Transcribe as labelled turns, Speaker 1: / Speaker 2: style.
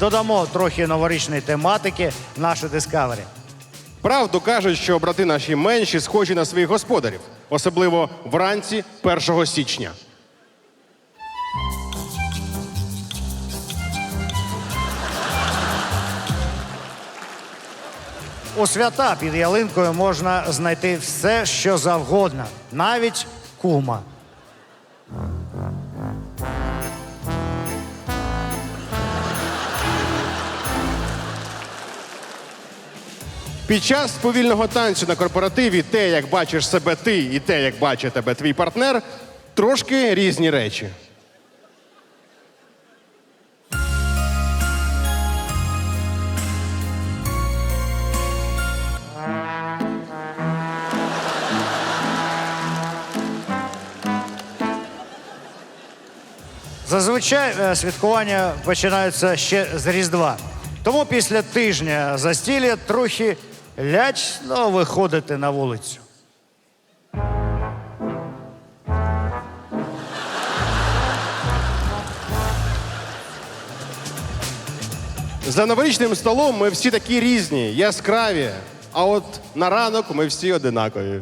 Speaker 1: Додамо трохи новорічної тематики в нашу Discovery.
Speaker 2: Правду кажуть, що брати наші менші схожі на своїх господарів, особливо вранці 1 січня.
Speaker 1: У свята під ялинкою можна знайти все, що завгодно, навіть кума.
Speaker 2: Під час повільного танцю на корпоративі те, як бачиш себе ти, і те, як бачить тебе твій партнер, трошки різні речі.
Speaker 1: Зазвичай е, святкування починаються ще з Різдва. Тому після тижня застілля трохи лячно виходити на вулицю.
Speaker 2: За новорічним столом ми всі такі різні, яскраві. А от на ранок ми всі одинакові.